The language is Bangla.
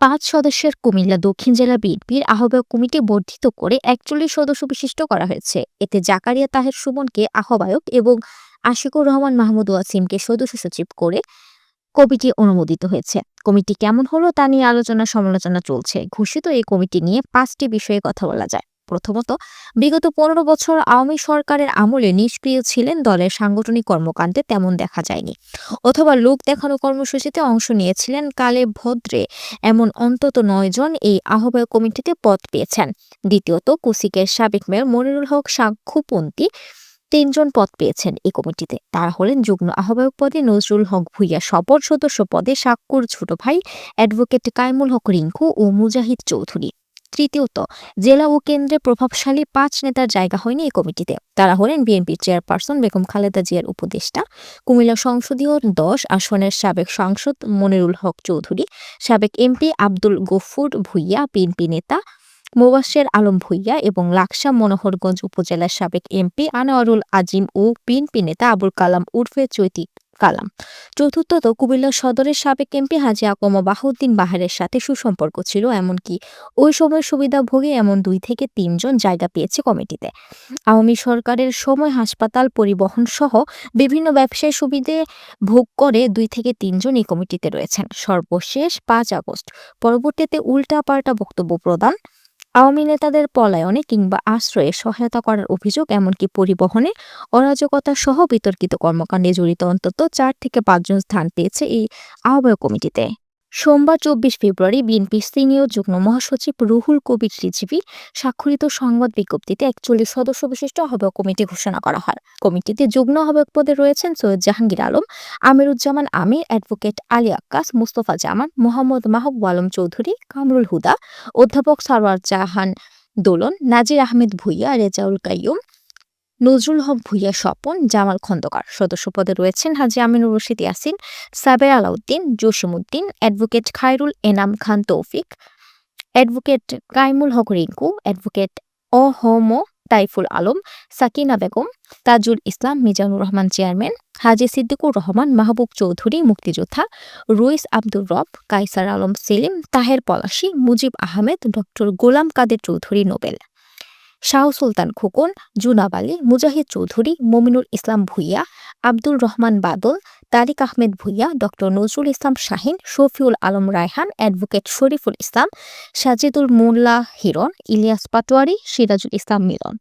পাঁচ সদস্যের কুমিল্লা দক্ষিণ জেলা বিএনপির আহ্বায়ক কমিটি বর্ধিত করে একচল্লিশ সদস্য বিশিষ্ট করা হয়েছে। এতে জাকারিয়া তাহের সুমনকে আহ্বায়ক এবং আশিকুর রহমান মাহমুদ ওয়াসিমকে সদস্য সচিব করে কমিটি অনুমোদিত হয়েছে। কমিটি কেমন হলো তা নিয়ে আলোচনা সমালোচনা চলছে। ঘোষিত এই কমিটি নিয়ে পাঁচটি বিষয়ে কথা বলা যায়। প্রথমত, বিগত পনেরো বছর আওয়ামী সরকারের আমলে নিষ্ক্রিয় ছিলেন দলের সাংগঠনিক কর্মকাণ্ডে তেমন দেখা যায়নি। অথবা লোক দেখানো কর্মসূচিতে অংশ নিয়েছিলেন কালে ভদ্রে, এমন অন্তত নয় জন এই আহ্বায়ক কমিটিতে পদ পেয়েছেন। দ্বিতীয়ত, কুসিকের সাবেক মেয়র মনিরুল হক সাক্ষুপন্থী তিনজন পদ পেয়েছেন এই কমিটিতে। তারা হলেন যুগ্ম আহ্বায়ক পদে নজরুল হক ভুইয়া সপর সদস্য পদে সাক্কুর ছোট ভাই অ্যাডভোকেট কাইমুল হক রিঙ্কু ও মুজাহিদ চৌধুরী। তৃতীয়ত, জেলা ও কেন্দ্রে প্রভাবশালী পাঁচ নেতার জায়গা হয়নি এই কমিটিতে। তারা হলেন বিএনপির চেয়ারপারসন বেগম খালেদা জিয়ার উপদেষ্টা, কুমিল্লা সংসদীয় দশ আসনের সাবেক সাংসদ মনিরুল হক চৌধুরী, সাবেক এমপি আব্দুল গফুর ভুইয়া, বিএনপি নেতা মোবাশ্বের আলম ভুইয়া এবং লাকসা মনোহরগঞ্জ উপজেলার সাবেক এমপি আনোয়ারুল আজিম ও বিএনপি নেতা আবুল কালাম উর্ফে চৈতি কালাম। চতুর্থত কুমিল্লা সদরের সাবেক এমপি হাজি আকমা বাহুদ্দিন বাহারের সাথে সুসম্পর্ক ছিল এমনকি ওই সময় সুবিধাভোগী এমন দুই থেকে তিনজন জায়গা পেয়েছে কমিটিতে। আওয়ামী সরকারের সময় হাসপাতাল পরিবহন সহ বিভিন্ন ব্যবসায় সুবিধে ভোগ করে দুই থেকে তিনজন এই কমিটিতে রয়েছেন। সর্বশেষ পাঁচ আগস্ট। পরবর্তীতে উল্টাপাল্টা বক্তব্য প্রদান আওয়ামী নেতাদের পলায়নে কিংবা আশ্রয়ে সহায়তা করার অভিযোগ, এমনকি পরিবহনে অরাজকতা সহ বিতর্কিত কর্মকাণ্ডে জড়িত অন্তত চার থেকে পাঁচজন স্থান পেয়েছে এই আহ্বায়ক কমিটিতে। সোমবার চব্বিশ ফেব্রুয়ারি বিএনপি সিনিয়র যুগ্ম মহাসচিব রুহুল কবির রিজভি স্বাক্ষরিত সংবাদ বিজ্ঞপ্তিতে একচল্লিশ সদস্য বিশিষ্ট আহ্বায়ক কমিটি ঘোষণা করা হয়। কমিটিতে যুগ্ম আহ্বায়ক পদে রয়েছেন সৈয়দ জাহাঙ্গীর আলম, আমিরুজ্জামান আমির, অ্যাডভোকেট আলী আক্কাস, মুস্তফা জামান, মোহাম্মদ মাহবুব আলম চৌধুরী, কামরুল হুদা, অধ্যাপক সারওয়ার জাহান দোলন, নাজির আহমেদ ভুইয়া, রেজাউল কাইয়ুম নজরুল হক ভুইয়া স্বপন, জামাল খন্দকার সদস্য পদে রয়েছেন Haji Aminur Rashid Yasin, Saber Alauddin, Jasimuddin, advocate Khairul Enam Khan Taufiq, advocate Kaimul Haque Rinku, advocate Ahom Taiful Alam, Sakina Begum, Tajul Islam, Mizanur Rahman chairman, Haji Siddiqur Rahman, Mahbub Chowdhury, মুক্তিযোদ্ধা, Ruiz Abdur Rob Kaiser Alam Selim, Taher Palashi, Mujib Ahmed, doctor Golam Kader Chowdhury Nobel. Shah Sultan Khokon, Junab Ali, Mujahid Chowdhury, Mominul Islam Bhuiyan Abdul Rahman Badal, Tariq Ahmed Bhuiyan, doctor Nazrul Islam Shahin, Shafiul Alam Raihan, advocate Shariful Islam, Sajidul Mollah Hiron, Ilias Patwari, Sirajul Islam Milon.